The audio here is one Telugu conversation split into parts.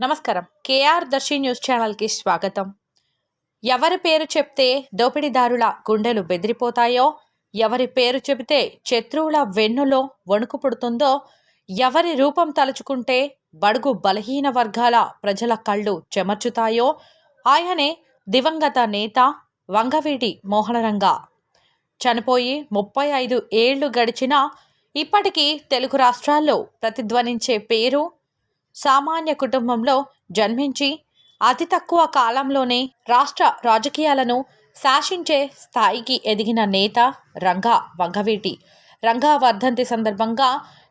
నమస్కారం. కేఆర్ దర్శి న్యూస్ ఛానల్కి స్వాగతం. ఎవరి పేరు చెప్తే దోపిడీదారుల గుండెలు బెదిరిపోతాయో ఎవరి పేరు చెబితే శత్రువుల వెన్నులో వణుకు పుడుతుందో ఎవరి రూపం తలుచుకుంటే బడుగు బలహీన వర్గాల ప్రజల కళ్ళు చెమర్చుతాయో ఆయనే దివంగత నేత వంగవీటి మోహనరంగ. చనిపోయి ముప్పై ఐదు ఏళ్ళు గడిచినా ఇప్పటికీ తెలుగు రాష్ట్రాల్లో ప్రతిధ్వనించే పేరు సామాన్య కుటుంబంలో జన్మించి అతి తక్కువ కాలంలోనే రాష్ట్ర రాజకీయాలను శాసించే స్థాయికి ఎదిగిన నేత రంగా వంగవీటి. రంగా వర్ధంతి సందర్భంగా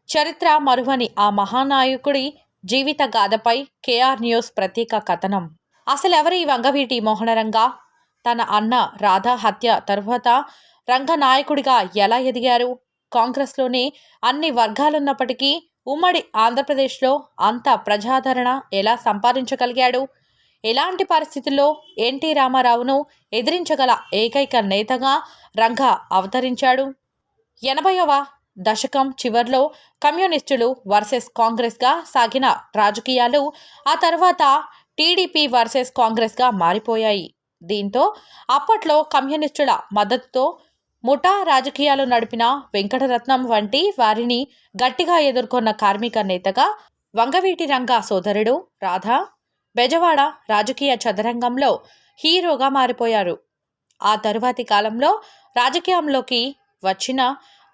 చరిత్ర మరువని ఆ మహానాయకుడి జీవిత గాథపై కేఆర్ న్యూస్ ప్రత్యేక కథనం. అసలెవరి వంగవీటి మోహనరంగా తన అన్న రాధా హత్య తరువాత రంగనాయకుడిగా ఎలా ఎదిగారు? కాంగ్రెస్లోని అన్ని వర్గాలున్నప్పటికీ ఉమ్మడి ఆంధ్రప్రదేశ్లో అంత ప్రజాదరణ ఎలా సంపాదించగలిగాడు? ఎలాంటి పరిస్థితుల్లో ఎన్టీ రామారావును ఎదిరించగల ఏకైక నేతగా రంగా అవతరించాడు? ఎనభైవ దశకం చివర్లో కమ్యూనిస్టులు వర్సెస్ కాంగ్రెస్గా సాగిన రాజకీయాలు ఆ తర్వాత టీడీపీ వర్సెస్ కాంగ్రెస్గా మారిపోయాయి. దీంతో అప్పట్లో కమ్యూనిస్టుల మద్దతుతో ముఠా రాజకీయాలు నడిపిన వెంకటరత్నం వంటి వారిని గట్టిగా ఎదుర్కొన్న కార్మిక నేతగా వంగవీటి రంగ సోదరుడు రాధా బెజవాడ రాజకీయ చదరంగంలో హీరోగా మారిపోయారు. ఆ తరువాతి కాలంలో రాజకీయంలోకి వచ్చిన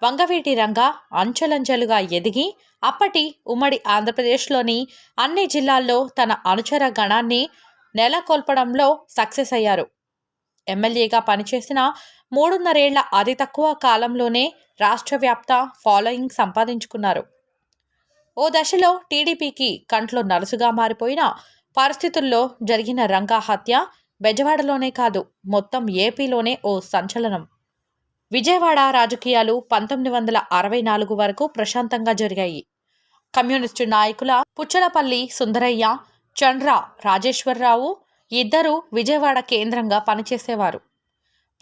వంగవీటి రంగ అంచెలంచెలుగా ఎదిగి అప్పటి ఉమ్మడి ఆంధ్రప్రదేశ్లోని అన్ని జిల్లాల్లో తన అనుచర గణాన్ని నెలకొల్పడంలో సక్సెస్ అయ్యారు. ఎమ్మెల్యేగా పనిచేసిన మూడున్నరేళ్ళ అతి తక్కువ కాలంలోనే రాష్ట్ర వ్యాప్త ఫాలోయింగ్ సంపాదించుకున్నారు. ఓ దశలో టీడీపీకి కంట్లో నలుసుగా మారిపోయిన పరిస్థితుల్లో జరిగిన రంగా హత్య బెజవాడలోనే కాదు మొత్తం ఏపీలోనే ఓ సంచలనం. విజయవాడ రాజకీయాలు పంతొమ్మిది వందల అరవై నాలుగు వరకు ప్రశాంతంగా జరిగాయి. కమ్యూనిస్టు నాయకుల పుచ్చలపల్లి సుందరయ్య చండ్ర రాజేశ్వరరావు ఇద్దరూ విజయవాడ కేంద్రంగా పనిచేసేవారు.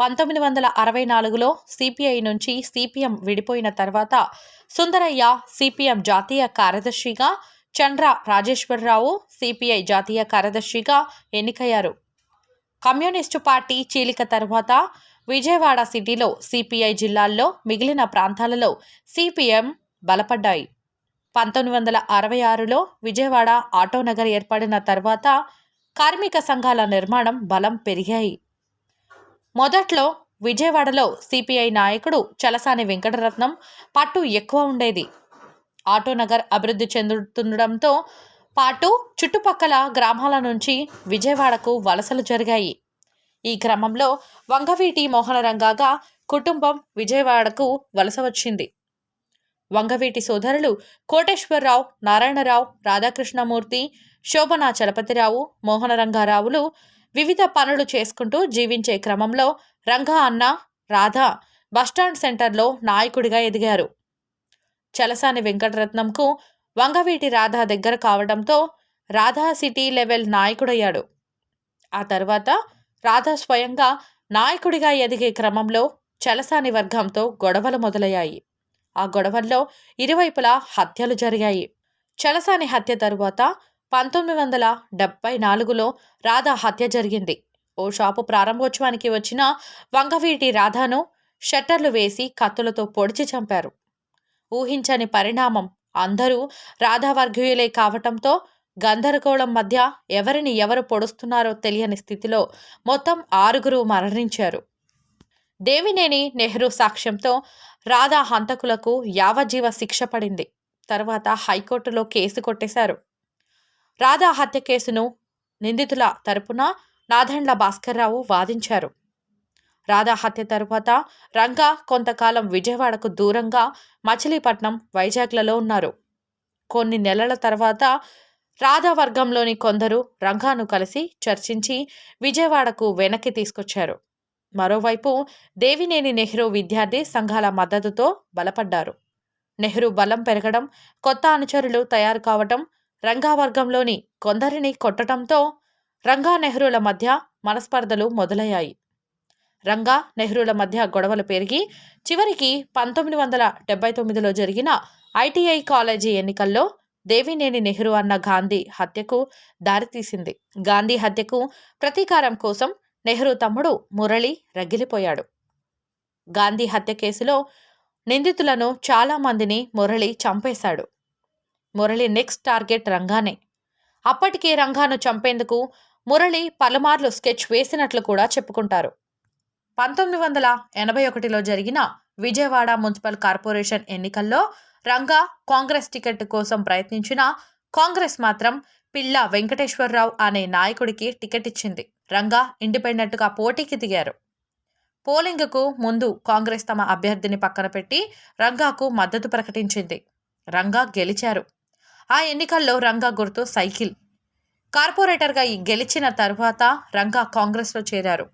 పంతొమ్మిది వందల అరవై నాలుగులో సిపిఐ నుంచి సిపిఎం విడిపోయిన తర్వాత సుందరయ్య సిపిఎం జాతీయ కార్యదర్శిగా చంద్ర రాజేశ్వరరావు సిపిఐ జాతీయ కార్యదర్శిగా ఎన్నికయ్యారు. కమ్యూనిస్టు పార్టీ చీలిక తర్వాత విజయవాడ సిటీలో సిపిఐ జిల్లాల్లో మిగిలిన ప్రాంతాలలో సిపిఎం బలపడ్డాయి. పంతొమ్మిది వందల అరవై ఆరులో విజయవాడ ఆటోనగర్ ఏర్పడిన తర్వాత కార్మిక సంఘాల నిర్మాణం బలం పెరిగాయి. మొదట్లో విజయవాడలో సిపిఐ నాయకుడు చలసాని వెంకటరత్నం పట్టు ఎక్కువ ఉండేది. ఆటోనగర్ అభివృద్ధి చెందుతుండడంతో పాటు చుట్టుపక్కల గ్రామాల నుంచి విజయవాడకు వలసలు జరిగాయి. ఈ క్రమంలో వంగవీటి మోహనరంగాగా కుటుంబం విజయవాడకు వలస వచ్చింది. వంగవీటి సోదరులు కోటేశ్వరరావు నారాయణరావు రాధాకృష్ణమూర్తి శోభనా చలపతిరావు మోహనరంగారావులు వివిధ పనులు చేసుకుంటూ జీవించే క్రమంలో రంగా అన్న రాధా బస్టాండ్ సెంటర్లో నాయకుడిగా ఎదిగారు. చలసాని వెంకటరత్నంకు వంగవీటి రాధా దగ్గర కావడంతో రాధా సిటీ లెవెల్ నాయకుడయ్యాడు. ఆ తర్వాత రాధా స్వయంగా నాయకుడిగా ఎదిగే క్రమంలో చలసాని వర్గంతో గొడవలు మొదలయ్యాయి. ఆ గొడవల్లో ఇరువైపులా హత్యలు జరిగాయి. చలసాని హత్య తరువాత పంతొమ్మిది వందల డెబ్బై నాలుగులో రాధా హత్య జరిగింది. ఓ షాపు ప్రారంభోత్సవానికి వచ్చిన వంగవీటి రాధాను షట్టర్లు వేసి కత్తులతో పొడిచి చంపారు. ఊహించని పరిణామం. అందరూ రాధావర్గీయులే కావటంతో గందరగోళం మధ్య ఎవరిని ఎవరు పొడుస్తున్నారో తెలియని స్థితిలో మొత్తం ఆరుగురు మరణించారు. దేవినేని నెహ్రూ సాక్ష్యంతో రాధా హంతకులకు యావజ్జీవ శిక్ష పడింది. తర్వాత హైకోర్టులో కేసు కొట్టేశారు. రాధా హత్య కేసును నిందితుల తరపున నాదండ్ల భాస్కర్రావు వాదించారు. రాధా హత్య తరువాత రంగా కొంతకాలం విజయవాడకు దూరంగా మచిలీపట్నం వైజాగ్లలో ఉన్నారు. కొన్ని నెలల తర్వాత రాధా వర్గంలోని కొందరు రంగాను కలిసి చర్చించి విజయవాడకు వెనక్కి తీసుకొచ్చారు. మరోవైపు దేవినేని నెహ్రూ విద్యార్థి సంఘాల మద్దతుతో బలపడ్డారు. నెహ్రూ బలం పెరగడం కొత్త అనుచరులు తయారు కావటం రంగావర్గంలోని కొందరిని కొట్టడంతో రంగా నెహ్రూల మధ్య మనస్పర్ధలు మొదలయ్యాయి. రంగా నెహ్రూల మధ్య గొడవలు పెరిగి చివరికి పంతొమ్మిది వందల డెబ్బై తొమ్మిదిలో జరిగిన ఐటీఐ కాలేజీ ఎన్నికల్లో దేవినేని నెహ్రూ అన్న గాంధీ హత్యకు దారితీసింది. గాంధీ హత్యకు ప్రతీకారం కోసం నెహ్రూ తమ్ముడు మురళి రగిలిపోయాడు. గాంధీ హత్య కేసులో నిందితులను చాలామందిని మురళి చంపేశాడు. మురళి నెక్స్ట్ టార్గెట్ రంగానే. అప్పటికే రంగాను చంపేందుకు మురళి పలుమార్లు స్కెచ్ వేసినట్లు కూడా చెప్పుకుంటారు. పంతొమ్మిది వందల ఎనభై ఒకటిలో జరిగిన విజయవాడ మున్సిపల్ కార్పొరేషన్ ఎన్నికల్లో రంగా కాంగ్రెస్ టికెట్ కోసం ప్రయత్నించిన కాంగ్రెస్ మాత్రం పిల్ల వెంకటేశ్వరరావు అనే నాయకుడికి టికెట్ ఇచ్చింది. రంగా ఇండిపెండెంట్గా పోటీకి దిగారు. పోలింగ్కు ముందు కాంగ్రెస్ తమ అభ్యర్థిని పక్కన పెట్టి రంగాకు మద్దతు ప్రకటించింది. రంగా గెలిచారు. ఆ ఎన్నికల్లో రంగా గుర్తు సైకిల్. కార్పొరేటర్గా ఈ గెలిచిన తర్వాత రంగా కాంగ్రెస్లో చేరారు.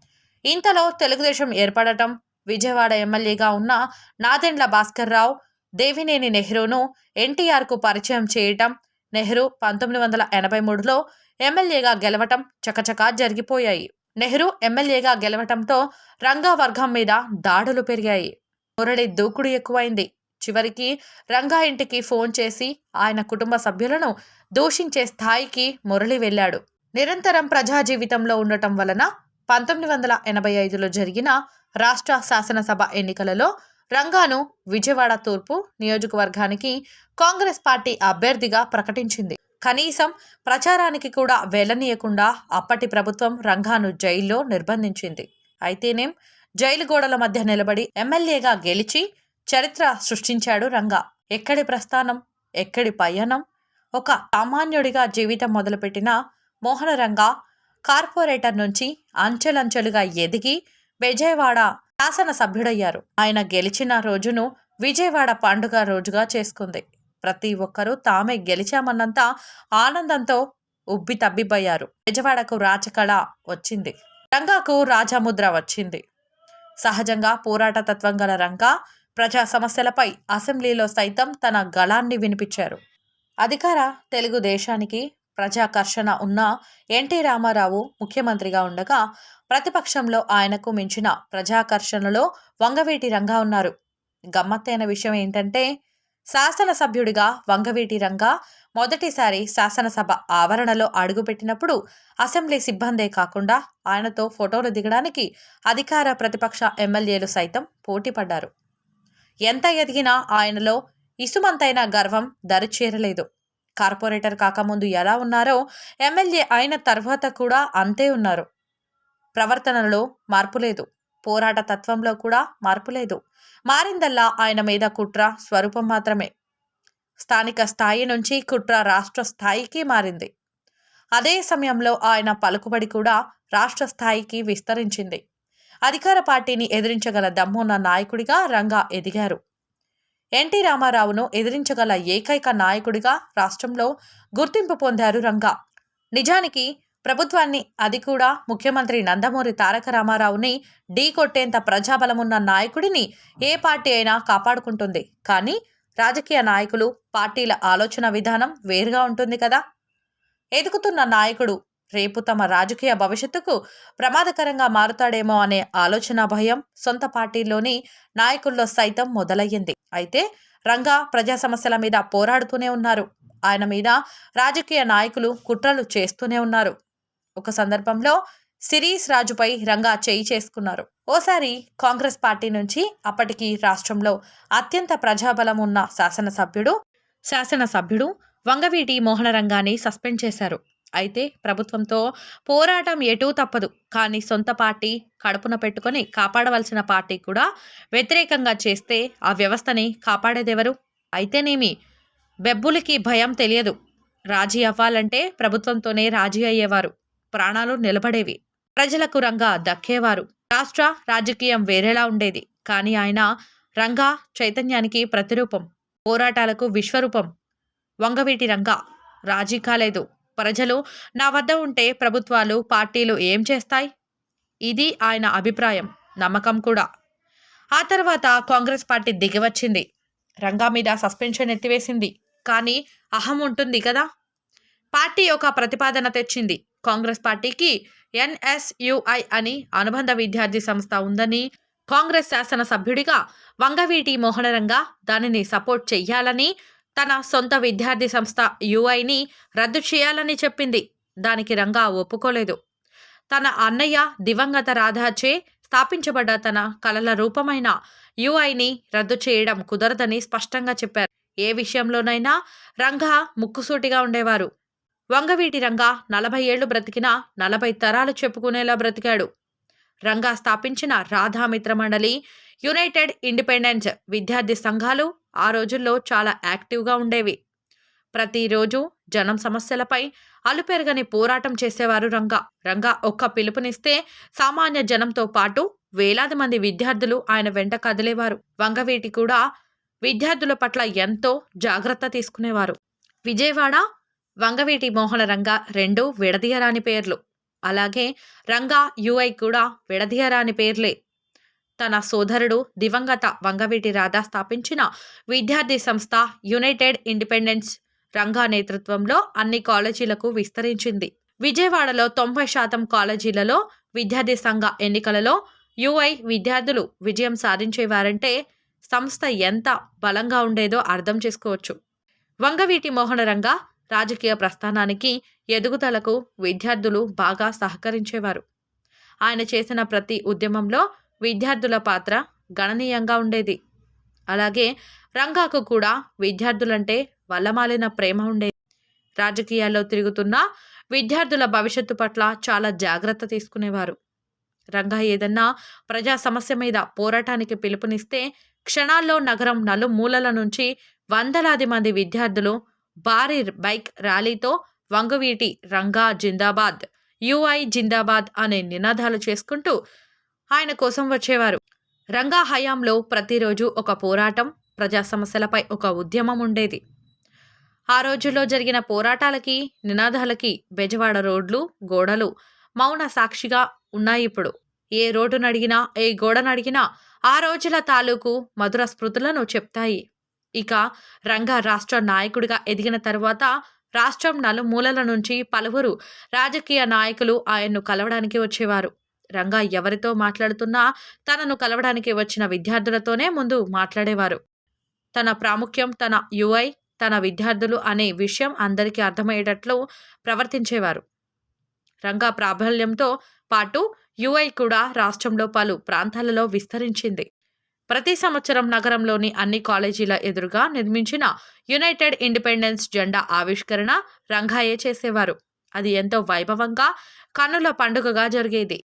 ఇంతలో తెలుగుదేశం ఏర్పడటం విజయవాడ ఎమ్మెల్యేగా ఉన్న నాదెండ్ల భాస్కర్రావు దేవినేని నెహ్రూను ఎన్టీఆర్కు పరిచయం చేయటం నెహ్రూ పంతొమ్మిది వందల ఎనభై మూడులో ఎమ్మెల్యేగా గెలవటం చకచకా జరిగిపోయాయి. నెహ్రూ ఎమ్మెల్యేగా గెలవటంతో రంగా వర్గం మీద దాడులు పెరిగాయి. మురళి దూకుడు ఎక్కువైంది. చివరికి రంగా ఇంటికి ఫోన్ చేసి ఆయన కుటుంబ సభ్యులను దూషించే స్థాయికి మురళి వెళ్ళాడు. నిరంతరం ప్రజా జీవితంలో ఉండటం వలన పంతొమ్మిది వందల ఎనభై ఐదులో జరిగిన రాష్ట్ర శాసనసభ ఎన్నికలలో రంగాను విజయవాడ తూర్పు నియోజకవర్గానికి కాంగ్రెస్ పార్టీ అభ్యర్థిగా ప్రకటించింది. కనీసం ప్రచారానికి కూడా వెళ్ళనీయకుండా అప్పటి ప్రభుత్వం రంగాను జైల్లో నిర్బంధించింది. అయితేనేం జైలు గోడల మధ్య నిలబడి ఎమ్మెల్యేగా గెలిచి చరిత్ర సృష్టించాడు రంగా. ఎక్కడి ప్రస్థానం ఎక్కడి పయనం? ఒక సామాన్యుడిగా జీవితం మొదలుపెట్టిన మోహన రంగా కార్పొరేటర్ నుంచి అంచెలంచెలుగా ఎదిగి విజయవాడ శాసనసభ్యుడయ్యారు ఆయన గెలిచిన రోజును విజయవాడ పండుగ రోజుగా చేసుకుంది. ప్రతి ఒక్కరూ తామే గెలిచామన్నంత ఆనందంతో ఉబ్బి తబ్బిబ్బయ్యారు. విజయవాడకు రాచకళ వచ్చింది. రంగాకు రాజముద్ర వచ్చింది. సహజంగా పోరాట తత్వం గల రంగా ప్రజా సమస్యలపై అసెంబ్లీలో సైతం తన గళాన్ని వినిపించారు. అధికార తెలుగుదేశానికి ప్రజాకర్షణ ఉన్న ఎన్టీ రామారావు ముఖ్యమంత్రిగా ఉండగా ప్రతిపక్షంలో ఆయనకు మించిన ప్రజాకర్షణలో వంగవీటి రంగా ఉన్నారు. గమ్మత్తైన విషయం ఏంటంటే శాసనసభ్యుడిగా వంగవీటి రంగా మొదటిసారి శాసనసభ ఆవరణలో అడుగుపెట్టినప్పుడు అసెంబ్లీ సిబ్బందే కాకుండా ఆయనతో ఫోటోలు దిగడానికి అధికార ప్రతిపక్ష ఎమ్మెల్యేలు సైతం పోటీపడ్డారు ఎంత ఎదిగినా ఆయనలో ఇసుమంతైన గర్వం దరిచేరలేదు కార్పొరేటర్ కాకముందు ఎలా ఉన్నారో ఎమ్మెల్యే అయిన తర్వాత కూడా అంతే ఉన్నారు. ప్రవర్తనలో మార్పు లేదు. పోరాట తత్వంలో కూడా మార్పు లేదు. మారిందల్లా ఆయన మీద కుట్ర స్వరూపం మాత్రమే. స్థానిక స్థాయి నుంచి కుట్ర రాష్ట్ర స్థాయికి మారింది. అదే సమయంలో ఆయన పలుకుబడి కూడా రాష్ట్ర స్థాయికి విస్తరించింది. అధికార పార్టీని ఎదిరించగల దమ్మున్న నాయకుడిగా రంగా ఎదిగారు. ఎన్టీ రామారావును ఎదిరించగల ఏకైక నాయకుడిగా రాష్ట్రంలో గుర్తింపు పొందారు రంగా. నిజానికి ప్రభుత్వాన్ని అది కూడా ముఖ్యమంత్రి నందమూరి తారక రామారావుని ఢీ కొట్టేంత ప్రజాబలమున్న నాయకుడిని ఏ పార్టీ అయినా కాపాడుకుంటుంది. కానీ రాజకీయ నాయకులు పార్టీల ఆలోచన విధానం వేరుగా ఉంటుంది కదా. ఎదుగుతున్న నాయకుడు రేపు తమ రాజకీయ భవిష్యత్తుకు ప్రమాదకరంగా మారుతాడేమో అనే ఆలోచన భయం సొంత పార్టీలోని నాయకుల్లో సైతం మొదలయ్యింది. అయితే రంగా ప్రజా సమస్యల మీద పోరాడుతూనే ఉన్నారు. ఆయన మీద రాజకీయ నాయకులు కుట్రలు చేస్తూనే ఉన్నారు. ఒక సందర్భంలో సిరీస్ రాజుపై రంగా చేయి చేసుకున్నారు. ఓసారి కాంగ్రెస్ పార్టీ నుంచి అప్పటికి రాష్ట్రంలో అత్యంత ప్రజాబలం ఉన్న శాసనసభ్యుడు శాసనసభ్యుడు వంగవీటి మోహనరంగాన్ని సస్పెండ్ చేశారు. అయితే ప్రభుత్వంతో పోరాటం ఎటూ తప్పదు. కానీ సొంత పార్టీ కడుపున పెట్టుకొని కాపాడవలసిన పార్టీ కూడా వ్యతిరేకంగా చేస్తే ఆ వ్యవస్థని కాపాడేదెవరు? అయితేనేమి? బెబ్బులకి భయం తెలియదు. రాజీ అవ్వాలంటే ప్రభుత్వంతోనే రాజీ అయ్యేవారు. ప్రాణాలు నిలబడేవి. ప్రజలకు రంగా దక్కేవారు. రాష్ట్ర రాజకీయం వేరేలా ఉండేది. కానీ ఆయన రంగా చైతన్యానికి ప్రతిరూపం పోరాటాలకు విశ్వరూపం. వంగవీటి రంగా రాజీ కాలేదు ప్రజలు నా వద్ద ఉంటే ప్రభుత్వాలు పార్టీలు ఏం చేస్తాయి? ఇది ఆయన అభిప్రాయం నమ్మకం కూడా. ఆ తర్వాత కాంగ్రెస్ పార్టీ దిగివచ్చింది. రంగా మీద సస్పెన్షన్ ఎత్తివేసింది. కానీ అహం ఉంటుంది కదా? పార్టీ ఒక ప్రతిపాదన తెచ్చింది. కాంగ్రెస్ పార్టీకి ఎన్ఎస్యుఐ అని అనుబంధ విద్యార్థి సంస్థ ఉందని కాంగ్రెస్ శాసనసభ్యుడిగా వంగవీటి మోహనరంగా దానిని సపోర్ట్ చెయ్యాలని తన సొంత విద్యార్థి సంస్థ యుఐని రద్దు చేయాలని చెప్పింది. దానికి రంగా ఒప్పుకోలేదు. తన అన్నయ్య దివంగత రాధాచే స్థాపించబడ్డ తన కలల రూపమైన యుఐని రద్దు చేయడం కుదరదని స్పష్టంగా చెప్పారు. ఏ విషయంలోనైనా రంగా ముక్కుసూటిగా ఉండేవారు. వంగవీటి రంగా నలభై ఏళ్ళు బ్రతికినా నలభై తరాలు చెప్పుకునేలా బ్రతికాడు. రంగా స్థాపించిన రాధామిత్ర మండలి యునైటెడ్ ఇండిపెండెన్స్ విద్యార్థి సంఘాలు ఆ రోజుల్లో చాలా యాక్టివ్గా ఉండేవి. ప్రతిరోజు జనం సమస్యలపై అలుపెరగని పోరాటం చేసేవారు రంగా. రంగా ఒక్క పిలుపునిస్తే సామాన్య జనంతో పాటు వేలాది మంది విద్యార్థులు ఆయన వెంట కదిలేవారు. వంగవీటి కూడా విద్యార్థుల పట్ల ఎంతో జాగ్రత్త తీసుకునేవారు. విజయవాడ వంగవీటి మోహన రంగ రెండు విడదీయరాని పేర్లు. అలాగే రంగా యుఐ కూడా విడదీయరాని పేర్లే. తన సోదరుడు దివంగత వంగవీటి రాధా స్థాపించిన విద్యార్థి సంస్థ యునైటెడ్ ఇండిపెండెన్స్ రంగా నేతృత్వంలో అన్ని కాలేజీలకు విస్తరించింది. విజయవాడలో తొంభై శాతం కాలేజీలలో విద్యార్థి సంఘ ఎన్నికలలో యుఐ విద్యార్థులు విజయం సాధించేవారంటే సంస్థ ఎంత బలంగా ఉండేదో అర్థం చేసుకోవచ్చు. వంగవీటి మోహనరంగా రాజకీయ ప్రస్థానానికి ఎదుగుదలకు విద్యార్థులు బాగా సహకరించేవారు. ఆయన చేసిన ప్రతి ఉద్యమంలో విద్యార్థుల పాత్ర గణనీయంగా ఉండేది. అలాగే రంగాకు కూడా విద్యార్థులంటే వల్లమాలిన ప్రేమ ఉండేది. రాజకీయాల్లో తిరుగుతున్న విద్యార్థుల భవిష్యత్తు పట్ల చాలా జాగ్రత్త తీసుకునేవారు. రంగా ఏదన్నా ప్రజా సమస్య మీద పోరాటానికి పిలుపునిస్తే క్షణాల్లో నగరం నలుమూలల నుంచి వందలాది మంది విద్యార్థులు భారీ బైక్ ర్యాలీతో వంగవీటి రంగా జిందాబాద్ యుఐ జిందాబాద్ అనే నినాదాలు చేసుకుంటూ ఆయన కోసం వచ్చేవారు. రంగా హయాంలో ప్రతిరోజు ఒక పోరాటం ప్రజా సమస్యలపై ఒక ఉద్యమం ఉండేది. ఆ రోజుల్లో జరిగిన పోరాటాలకి నినాదాలకి బెజవాడ రోడ్లు గోడలు మౌన సాక్షిగా ఉన్నాయి ఇప్పుడు. ఏ రోడ్డునడిగినా ఏ గోడనడిగినా ఆ రోజుల తాలూకు మధుర స్మృతులను చెప్తాయి. ఇక రంగా రాష్ట్ర నాయకుడిగా ఎదిగిన తరువాత రాష్ట్రం నలుమూలల నుంచి పలువురు రాజకీయ నాయకులు ఆయన్ను కలవడానికి వచ్చేవారు. రంగా ఎవరితో మాట్లాడుతున్నా తనను కలవడానికి వచ్చిన విద్యార్థులతోనే ముందు మాట్లాడేవారు. తన ప్రాముఖ్యం తన యుఐ తన విద్యార్థులు అనే విషయం అందరికీ అర్థమయ్యేటట్లు ప్రవర్తించేవారు. రంగా ప్రాబల్యంతో పాటు యుఐ కూడా రాష్ట్రంలో పలు ప్రాంతాలలో విస్తరించింది. ప్రతి సంవత్సరం నగరంలోని అన్ని కాలేజీల ఎదురుగా నిర్మించిన యునైటెడ్ ఇండిపెండెన్స్ జెండా ఆవిష్కరణ రంగాయే చేసేవారు. అది ఎంతో వైభవంగా కన్నుల పండుగగా జరిగేది.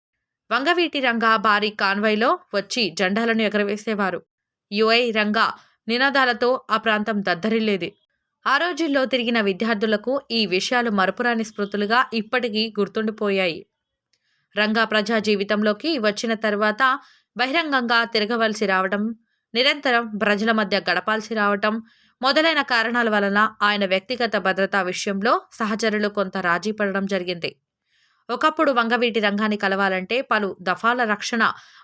వంగవీటి రంగా భారీ కాన్వాయ్లో వచ్చి జెండాలను ఎగరవేసేవారు. యుఐ రంగా నినాదాలతో ఆ ప్రాంతం దద్దరిల్లేది. ఆ రోజుల్లో తిరిగిన విద్యార్థులకు ఈ విషయాలు మరపురాని స్మృతులుగా ఇప్పటికీ గుర్తుండిపోయాయి. రంగా ప్రజా జీవితంలోకి వచ్చిన తర్వాత బహిరంగంగా తిరగవలసి రావడం నిరంతరం ప్రజల మధ్య గడపాల్సి రావటం మొదలైన కారణాల వలన ఆయన వ్యక్తిగత భద్రతా విషయంలో సహచరులు కొంత రాజీ పడడం జరిగింది. ఒకప్పుడు వంగవీటి రంగాన్ని కలవాలంటే పలు దఫాల రక్షణ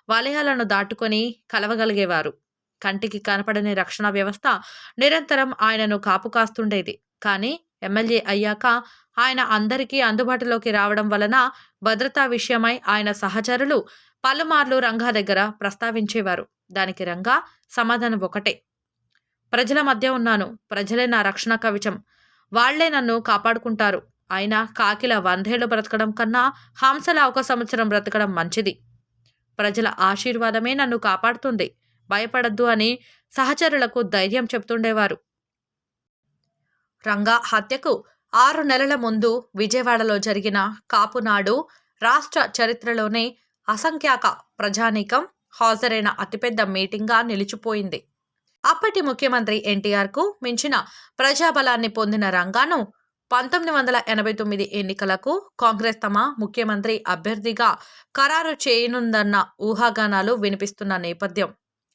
వలయాలను దాటుకొని కలవగలిగేవారు. కంటికి కనపడని రక్షణ వ్యవస్థ నిరంతరం ఆయనను కాపు కాస్తుండేది కానీ ఎమ్మెల్యే అయ్యాక ఆయన అందరికీ అందుబాటులోకి రావడం వలన భద్రతా విషయమై ఆయన సహచరులు పలుమార్లు రంగా దగ్గర ప్రస్తావించేవారు. దానికి రంగా సమాధానం ఒకటే. ప్రజల మధ్య ఉన్నాను. ప్రజలే నా రక్షణ కవచం. వాళ్ళే నన్ను కాపాడుకుంటారు. అయినా కాకిల వందేళ్ళు బ్రతకడం కన్నా హంసల ఒక సంవత్సరం బ్రతకడం మంచిది. ప్రజల ఆశీర్వాదమే నన్ను కాపాడుతుంది. భయపడద్దు అని సహచరులకు ధైర్యం చెప్తుండేవారు. రంగా హత్యకు ఆరు నెలల ముందు విజయవాడలో జరిగిన కాపునాడు రాష్ట్ర చరిత్రలోనే అసంఖ్యాక ప్రజానీకం హాజరైన అతిపెద్ద మీటింగ్గా నిలిచిపోయింది. అప్పటి ముఖ్యమంత్రి ఎన్టీఆర్కు మించిన ప్రజాబలాన్ని పొందిన రంగాను పంతొమ్మిది వందల ఎనభై తొమ్మిది ఎన్నికలకు కాంగ్రెస్ తమ ముఖ్యమంత్రి అభ్యర్థిగా ఖరారు చేయనుందన్న ఊహాగానాలు వినిపిస్తున్న నేపథ్యం.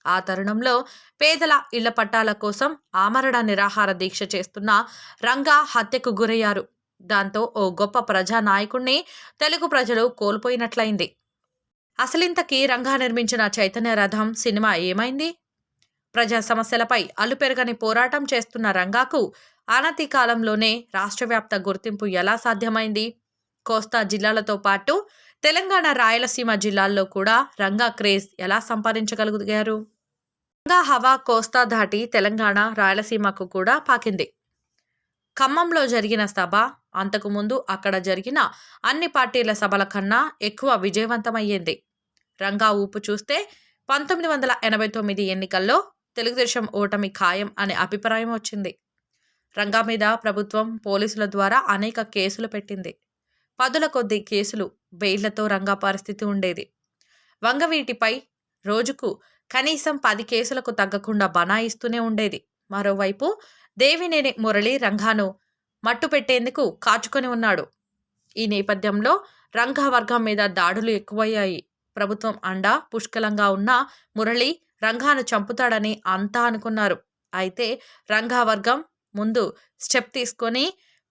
ఆ తరుణంలో పేదల ఇళ్ళ పట్టాల కోసం ఆమరణ నిరాహార దీక్ష చేస్తున్న రంగా హత్యకు గురయ్యారు. దాంతో ఓ గొప్ప ప్రజా నాయకుణ్ణి తెలుగు ప్రజలు కోల్పోయినట్లయింది. అసలింతకీ రంగా నిర్మించిన చైతన్య రథం సినిమా ఏమైంది? ప్రజా సమస్యలపై అలుపెరగని పోరాటం చేస్తున్న రంగాకు అనతి కాలంలోనే రాష్ట్రవ్యాప్త గుర్తింపు ఎలా సాధ్యమైంది? కోస్తా జిల్లాలతో పాటు తెలంగాణ రాయలసీమ జిల్లాల్లో కూడా రంగా క్రేజ్ ఎలా సంపాదించగలిగారు? రంగా హవా కోస్తా దాటి తెలంగాణ రాయలసీమకు కూడా పాకింది. ఖమ్మంలో జరిగిన సభ అంతకుముందు అక్కడ జరిగిన అన్ని పార్టీల సభల కన్నా ఎక్కువ విజయవంతమయ్యింది. రంగా ఊపు చూస్తే పంతొమ్మిది వందల ఎనభై తొమ్మిది ఎన్నికల్లో తెలుగుదేశం ఓటమి ఖాయం అనే అభిప్రాయం వచ్చింది. రంగా మీద ప్రభుత్వం పోలీసుల ద్వారా అనేక కేసులు పెట్టింది. పదుల కొద్ది కేసులు బెయిళ్ళతో రంగా పరిస్థితి ఉండేది. వంగవీటిపై రోజుకు కనీసం పది కేసులకు తగ్గకుండా బనాయిస్తూనే ఉండేది. మరోవైపు దేవినేని మురళి రంగాను మట్టుపెట్టేందుకు కాచుకొని ఉన్నాడు. ఈ నేపథ్యంలో రంగా వర్గం మీద దాడులు ఎక్కువయ్యాయి. ప్రభుత్వం అండా పుష్కలంగా ఉన్న మురళి రంగాను చంపుతాడని అంతా అనుకున్నారు. అయితే రంగా వర్గం ముందు స్టెప్ తీసుకొని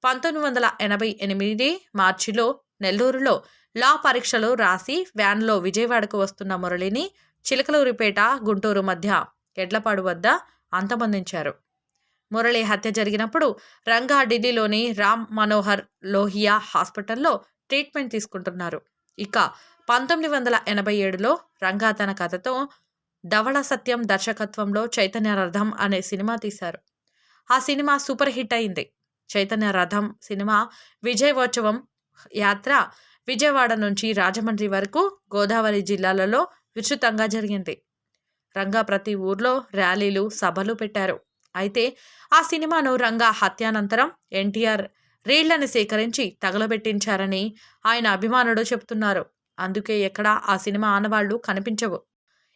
పంతొమ్మిది వందల ఎనభై ఎనిమిది మార్చిలో నెల్లూరులో లా పరీక్షలు రాసి వ్యాన్లో విజయవాడకు వస్తున్న మురళిని చిలకలూరిపేట గుంటూరు మధ్య ఎడ్లపాడు వద్ద అంతమొందించారు. మురళి హత్య జరిగినప్పుడు రంగా ఢిల్లీలోని రామ్ మనోహర్ లోహియా హాస్పిటల్లో ట్రీట్మెంట్ తీసుకుంటున్నారు. ఇక పంతొమ్మిది వందల ఎనభై ఏడులో రంగా తన కథతో ధవళ సత్యం దర్శకత్వంలో చైతన్య రథం అనే సినిమా తీశారు. ఆ సినిమా సూపర్ హిట్ అయింది. చైతన్య రథం సినిమా విజయోత్సవం యాత్ర విజయవాడ నుంచి రాజమండ్రి వరకు గోదావరి జిల్లాలలో విస్తృతంగా జరిగింది. రంగా ప్రతి ఊర్లో ర్యాలీలు సభలు పెట్టారు. అయితే ఆ సినిమాను రంగా హత్యానంతరం ఎన్టీఆర్ రీళ్ళను సేకరించి తగలబెట్టించారని ఆయన అభిమానుడు చెప్తున్నారు అందుకే ఎక్కడ ఆ సినిమా ఆనవాళ్ళు కనిపించవు.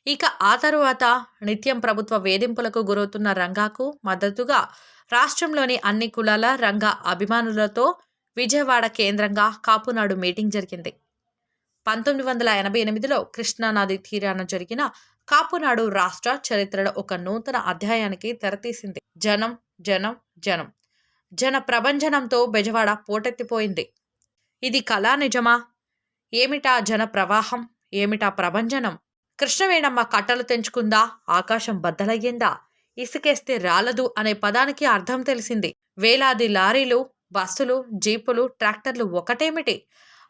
ఇక ఆ తరువాత నిత్యం ప్రభుత్వ వేధింపులకు గురవుతున్న రంగాకు మద్దతుగా రాష్ట్రంలోని అన్ని కులాల రంగ అభిమానులతో విజయవాడ కేంద్రంగా కాపునాడు మీటింగ్ జరిగింది. పంతొమ్మిది వందల ఎనభై ఎనిమిదిలో కృష్ణానది తీరాన జరిగిన కాపునాడు రాష్ట్ర చరిత్రలో ఒక నూతన అధ్యాయానికి తెరతీసింది. జనం జనం జనం. జన ప్రభంజనంతో బెజవాడ పోటెత్తిపోయింది. ఇది కళా నిజమా? ఏమిటా జన ప్రవాహం? ఏమిటా ప్రభంజనం? కృష్ణవేణమ్మ కట్టలు తెంచుకుందా? ఆకాశం బద్దలయ్యిందా? ఇసుకేస్తే రాలదు అనే పదానికి అర్థం తెలిసింది. వేలాది లారీలు బస్సులు జీపులు ట్రాక్టర్లు ఒకటేమిటి?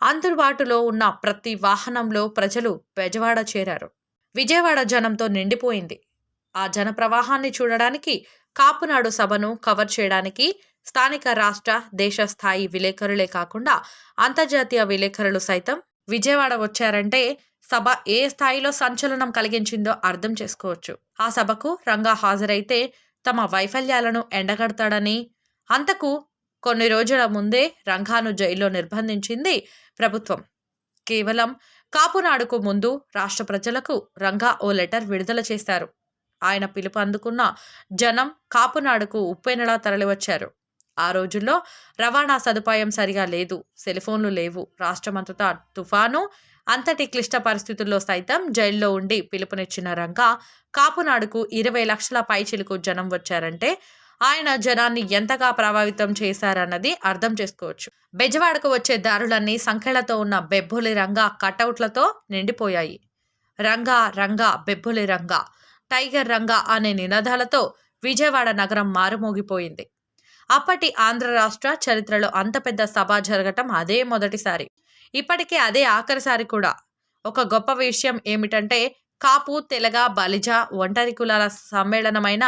అందుబాటులో ఉన్న ప్రతి వాహనంలో ప్రజలు బెజవాడ చేరారు. విజయవాడ జనంతో నిండిపోయింది. ఆ జన ప్రవాహాన్ని చూడడానికి కాపునాడు సభను కవర్ చేయడానికి స్థానిక రాష్ట్ర దేశ స్థాయి విలేకరులే కాకుండా అంతర్జాతీయ విలేకరులు సైతం విజయవాడ వచ్చారంటే సభ ఏ స్థాయిలో సంచలనం కలిగించిందో అర్థం చేసుకోవచ్చు. ఆ సభకు రంగా హాజరైతే తమ వైఫల్యాలను ఎండగడతాడని అంతకు కొన్ని రోజుల ముందే రంగాను జైల్లో నిర్బంధించింది ప్రభుత్వం. కేవలం కాపునాడుకు ముందు రాష్ట్ర ప్రజలకు రంగా ఓ లెటర్ విడుదల చేశారు. ఆయన పిలుపు అందుకున్న జనం కాపునాడుకు ఉప్పెనలా తరలివచ్చారు. ఆ రోజుల్లో రవాణా సదుపాయం సరిగా లేదు సెల్ఫోన్లు లేవు రాష్ట్రమంతటా తుఫాను. అంతటి క్లిష్ట పరిస్థితుల్లో సైతం జైల్లో ఉండి పిలుపునిచ్చిన రంగా కాపునాడుకు ఇరవై లక్షల పైచిలకు జనం వచ్చారంటే ఆయన జనాన్ని ఎంతగా ప్రభావితం చేశారన్నది అర్థం చేసుకోవచ్చు. బెజవాడకు వచ్చే దారులన్నీ సంఖ్యలతో ఉన్న బెబ్బులి రంగా కటౌట్లతో నిండిపోయాయి. రంగా రంగా బెబ్బులి రంగా టైగర్ రంగా అనే నినాదాలతో విజయవాడ నగరం మారుమోగిపోయింది. అప్పటి ఆంధ్ర రాష్ట్ర చరిత్రలో అంత పెద్ద సభ జరగటం అదే మొదటిసారి. ఇప్పటికే అదే ఆఖరిసారి కూడా. ఒక గొప్ప విషయం ఏమిటంటే కాపు తెలగ బలిజ ఒంటరి కులాల సమ్మేళనమైన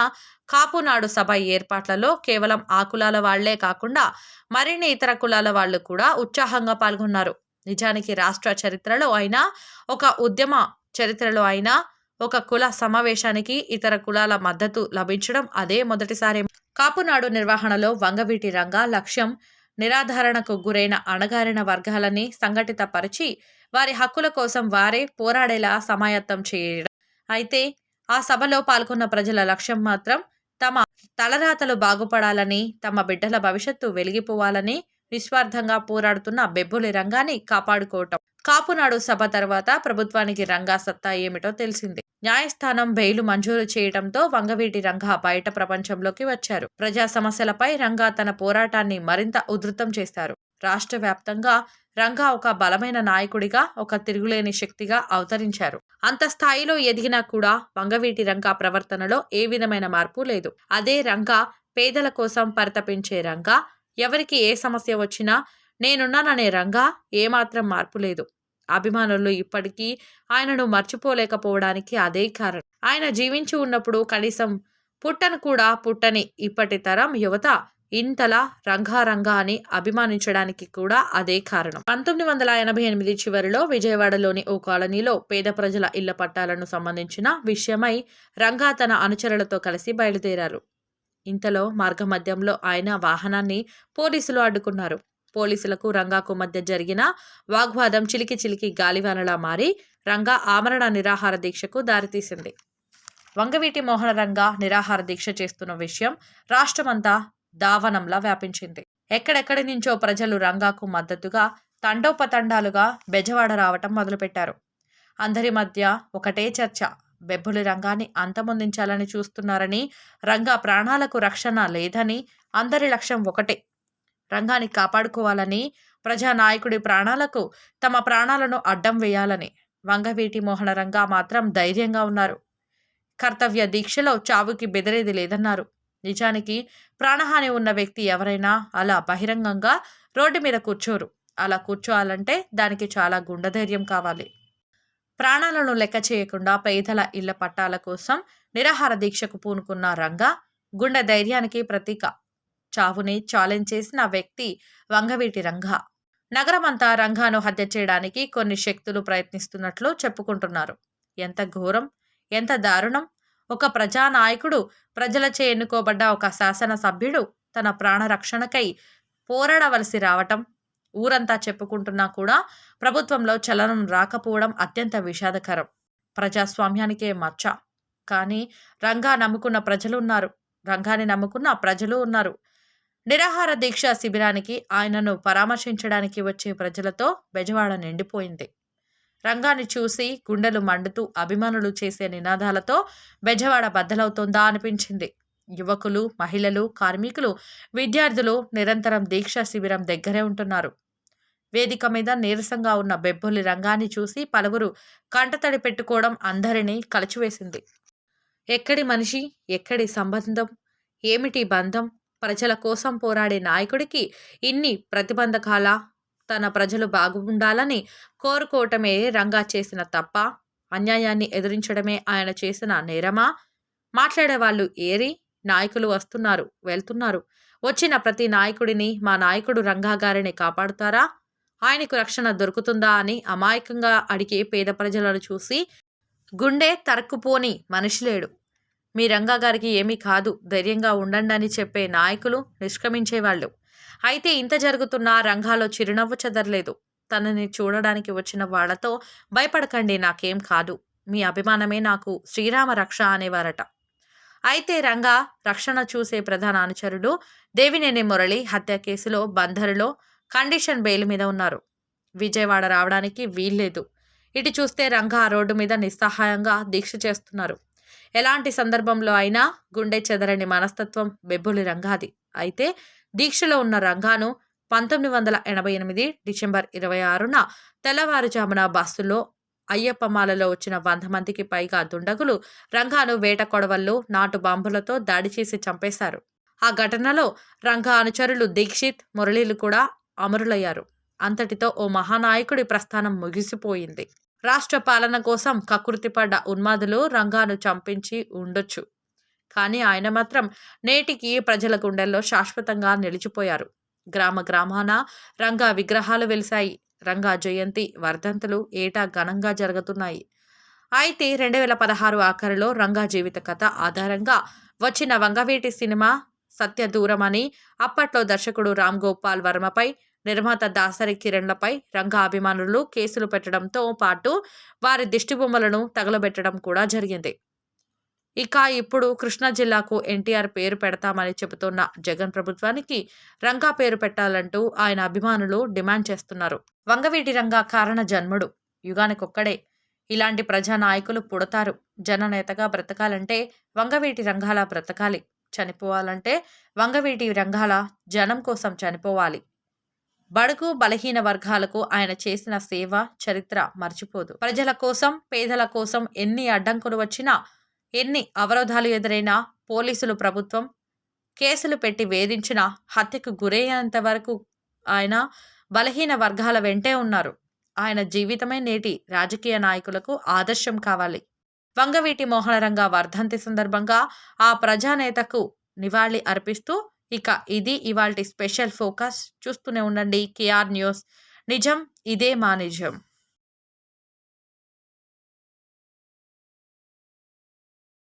కాపునాడు సభ ఏర్పాట్లలో కేవలం ఆ కులాల వాళ్ళే కాకుండా మరిన్ని ఇతర కులాల వాళ్ళు కూడా ఉత్సాహంగా పాల్గొన్నారు. నిజానికి రాష్ట్ర చరిత్రలో అయినా ఒక ఉద్యమ చరిత్రలో అయినా ఒక కుల సమావేశానికి ఇతర కులాల మద్దతు లభించడం అదే మొదటిసారి. కాపునాడు నిర్వహణలో వంగవీటి రంగా లక్ష్యం నిరాధారణకు గురైన అణగారిన వర్గాలని సంఘటితపరిచి వారి హక్కుల కోసం వారే పోరాడేలా సమాయత్తం చేయడం. అయితే ఆ సభలో పాల్గొన్న ప్రజల లక్ష్యం మాత్రం తమ తలరాతలు బాగుపడాలని తమ బిడ్డల భవిష్యత్తు వెలిగిపోవాలని నిస్వార్థంగా పోరాడుతున్న బెబ్బులి రంగాన్ని కాపాడుకోవటం. కాపునాడు సభ తర్వాత ప్రభుత్వానికి రంగా సత్తా ఏమిటో తెలిసింది. న్యాయస్థానం బెయిలు మంజూరు చేయడంతో వంగవీటి రంగా బయట ప్రపంచంలోకి వచ్చారు. ప్రజా సమస్యలపై రంగా తన పోరాటాన్ని మరింత ఉధృతం చేశారు. రాష్ట్ర వ్యాప్తంగా రంగా ఒక బలమైన నాయకుడిగా ఒక తిరుగులేని శక్తిగా అవతరించారు. అంత స్థాయిలో ఎదిగినా కూడా వంగవీటి రంగా ప్రవర్తనలో ఏ విధమైన మార్పు లేదు. అదే రంగా పేదల కోసం పరితపించే రంగా ఎవరికి ఏ సమస్య వచ్చినా నేనున్నాననే రంగా ఏమాత్రం మార్పు లేదు. అభిమానులు ఇప్పటికీ ఆయనను మర్చిపోలేకపోవడానికి అదే కారణం. ఆయన జీవించి ఉన్నప్పుడు కనీసం పుట్టను కూడా పుట్టని ఇప్పటి తరం యువత ఇంతలా రంగారంగా అని అభిమానించడానికి కూడా అదే కారణం. పంతొమ్మిది వందల ఎనభై ఎనిమిది చివరిలో విజయవాడలోని ఓ కాలనీలో పేద ప్రజల ఇళ్ళ పట్టాలను సంబంధించిన విషయమై రంగా తన అనుచరులతో కలిసి బయలుదేరారు. ఇంతలో మార్గమధ్యంలో ఆయన వాహనాన్ని పోలీసులు అడ్డుకున్నారు. పోలీసులకు రంగాకు మధ్య జరిగిన వాగ్వాదం చిలికి చిలికి గాలివానలా మారి రంగా ఆమరణ నిరాహార దీక్షకు దారితీసింది. వంగవీటి మోహన రంగా నిరాహార దీక్ష చేస్తున్న విషయం రాష్ట్రమంతా దావనంలా వ్యాపించింది. ఎక్కడెక్కడి నుంచో ప్రజలు రంగాకు మద్దతుగా తండోపతండాలుగా బెజవాడ రావటం మొదలుపెట్టారు. అందరి మధ్య ఒకటే చర్చ బెబ్బులి రంగాన్ని అంతమొందించాలని చూస్తున్నారని రంగా ప్రాణాలకు రక్షణ లేదని అందరి లక్ష్యం ఒకటే రంగాన్ని కాపాడుకోవాలని ప్రజానాయకుడి ప్రాణాలకు తమ ప్రాణాలను అడ్డం వేయాలని. వంగవీటి మోహన రంగా మాత్రం ధైర్యంగా ఉన్నారు. కర్తవ్య దీక్షలో చావుకి బెదిరేది లేదన్నారు. నిజానికి ప్రాణహాని ఉన్న వ్యక్తి ఎవరైనా అలా బహిరంగంగా రోడ్డు మీద కూర్చోరు. అలా కూర్చోవాలంటే దానికి చాలా గుండెధైర్యం కావాలి. ప్రాణాలను లెక్క చేయకుండా పేదల ఇళ్ళ పట్టాల కోసం నిరాహార దీక్షకు పూనుకున్న రంగా గుండె ధైర్యానికి ప్రతీక. చావుని ఛాలెంజ్ చేసిన వ్యక్తి వంగవీటి రంగా. నగరమంతా రంగాను హత్య చేయడానికి కొన్ని శక్తులు ప్రయత్నిస్తున్నట్లు చెప్పుకుంటున్నారు. ఎంత ఘోరం ఎంత దారుణం! ఒక ప్రజానాయకుడు ప్రజలచే ఎన్నుకోబడ్డ ఒక శాసనసభ్యుడు తన ప్రాణరక్షణకై పోరాడవలసి రావటం ఊరంతా చెప్పుకుంటున్నా కూడా ప్రభుత్వంలో చలనం రాకపోవడం అత్యంత విషాదకరం. ప్రజాస్వామ్యానికే మచ్చ. కానీ రంగా నమ్ముకున్న ప్రజలు ఉన్నారు. రంగాన్ని నమ్ముకున్న ప్రజలు ఉన్నారు. నిరాహార దీక్ష శిబిరానికి ఆయనను పరామర్శించడానికి వచ్చే ప్రజలతో బెజవాడ నిండిపోయింది. రంగాన్ని చూసి గుండెలు మండుతూ అభిమానులు చేసే నినాదాలతో బెజవాడ బద్దలవుతోందా అనిపించింది. యువకులు మహిళలు కార్మికులు విద్యార్థులు నిరంతరం దీక్షా శిబిరం దగ్గరే ఉంటున్నారు. వేదిక మీద నీరసంగా ఉన్న బెబ్బొలి రంగాన్ని చూసి పలువురు కంటతడి పెట్టుకోవడం అందరినీ కలిచివేసింది. ఎక్కడి మనిషి ఎక్కడి సంబంధం ఏమిటి బంధం ప్రజల కోసం పోరాడే నాయకుడికి ఇన్ని ప్రతిబంధకాల తన ప్రజలు బాగుండాలని కోరుకోవటమే రంగా చేసిన తప్ప అన్యాయాన్ని ఎదిరించడమే ఆయన చేసిన నేరమా? మాట్లాడేవాళ్ళు ఏరి నాయకులు వస్తున్నారు వెళ్తున్నారు. వచ్చిన ప్రతి నాయకుడిని మా నాయకుడు రంగా గారిని కాపాడుతారా? ఆయనకు రక్షణ దొరుకుతుందా అని అమాయకంగా అడిగే పేద ప్రజలను చూసి గుండె తరక్కుపోని మనిషి లేడు. మీ రంగా గారికి ఏమీ కాదు. ధైర్యంగా ఉండండి అని చెప్పే నాయకులు నిష్క్రమించేవాళ్ళు. అయితే ఇంత జరుగుతున్నా రంగాలో చిరునవ్వు చెదరలేదు. తనని చూడడానికి వచ్చిన వాళ్ళతో భయపడకండి నాకేం కాదు. మీ అభిమానమే నాకు శ్రీరామ రక్ష అనేవారట. అయితే రంగా రక్షణ చూసే ప్రధాన అనుచరుడు దేవినేని మురళి హత్య కేసులో బందరులో కండిషన్ బెయిల్ మీద ఉన్నారు. విజయవాడ రావడానికి వీల్లేదు. ఇటు చూస్తే రంగా రోడ్డు మీద నిస్సహాయంగా దీక్ష చేస్తున్నారు. ఎలాంటి సందర్భంలో అయినా గుండె చెదరని మనస్తత్వం బెబ్బులి రంగాది. అయితే దీక్షలో ఉన్న రంగాను పంతొమ్మిది వందల ఎనభై ఎనిమిది డిసెంబర్ ఇరవై ఆరున తెల్లవారుజామున బస్సులో అయ్యప్పమాలలో వచ్చిన వంద మందికి పైగా దుండగులు రంగాను వేట కొడవల్లో నాటు బాంబులతో దాడి చేసి చంపేశారు. ఆ ఘటనలో రంగా అనుచరులు దీక్షిత్ మురళీలు కూడా అమరులయ్యారు. అంతటితో ఓ మహానాయకుడి ప్రస్థానం ముగిసిపోయింది. రాష్ట్ర పాలన కోసం కకృతిపడ్డ ఉన్మాదులు రంగాను చంపించి ఉండొచ్చు. కానీ ఆయన మాత్రం నేటికి ప్రజల గుండెల్లో శాశ్వతంగా నిలిచిపోయారు. గ్రామ గ్రామాన రంగా విగ్రహాలు వెలిశాయి. రంగా జయంతి వర్ధంతులు ఏటా ఘనంగా జరుగుతున్నాయి. అయితే రెండు వేల పదహారు ఆఖరిలో రంగా జీవిత కథ ఆధారంగా వచ్చిన వంగవీటి సినిమా సత్య దూరం అని అప్పట్లో దర్శకుడు రామ్ గోపాల్ వర్మపై నిర్మాత దాసరి కిరణ్లపై రంగా అభిమానులు కేసులు పెట్టడంతో పాటు వారి దిష్టిబొమ్మలను తగలబెట్టడం కూడా జరిగింది. ఇక ఇప్పుడు కృష్ణా జిల్లాకు ఎన్టీఆర్ పేరు పెడతామని చెబుతున్న జగన్ ప్రభుత్వానికి రంగా పేరు పెట్టాలంటూ ఆయన అభిమానులు డిమాండ్ చేస్తున్నారు. వంగవీటి రంగా కారణ జన్ముడు. యుగానికొక్కడే. ఇలాంటి ప్రజానాయకులు పుడతారు. జననేతగా బ్రతకాలంటే వంగవీటి రంగాల బ్రతకాలి. చనిపోవాలంటే వంగవీటి రంగాల జనం కోసం చనిపోవాలి. బడుగు బలహీన వర్గాలకు ఆయన చేసిన సేవ చరిత్ర మర్చిపోదు. ప్రజల కోసం పేదల కోసం ఎన్ని అడ్డంకులు వచ్చినా ఎన్ని అవరోధాలు ఎదురైనా పోలీసులు ప్రభుత్వం కేసులు పెట్టి వేధించిన హత్యకు గురయ్యేంత వరకు ఆయన బలహీన వర్గాల వెంటే ఉన్నారు. ఆయన జీవితమే నేటి రాజకీయ నాయకులకు ఆదర్శం కావాలి. వంగవీటి మోహనరంగ వర్ధంతి సందర్భంగా ఆ ప్రజానేతకు నివాళి అర్పిస్తూ ఇక ఇది ఇవాళ స్పెషల్ ఫోకస్. చూస్తూనే ఉండండి కేఆర్ న్యూస్. నిజం ఇదే మా నిజం.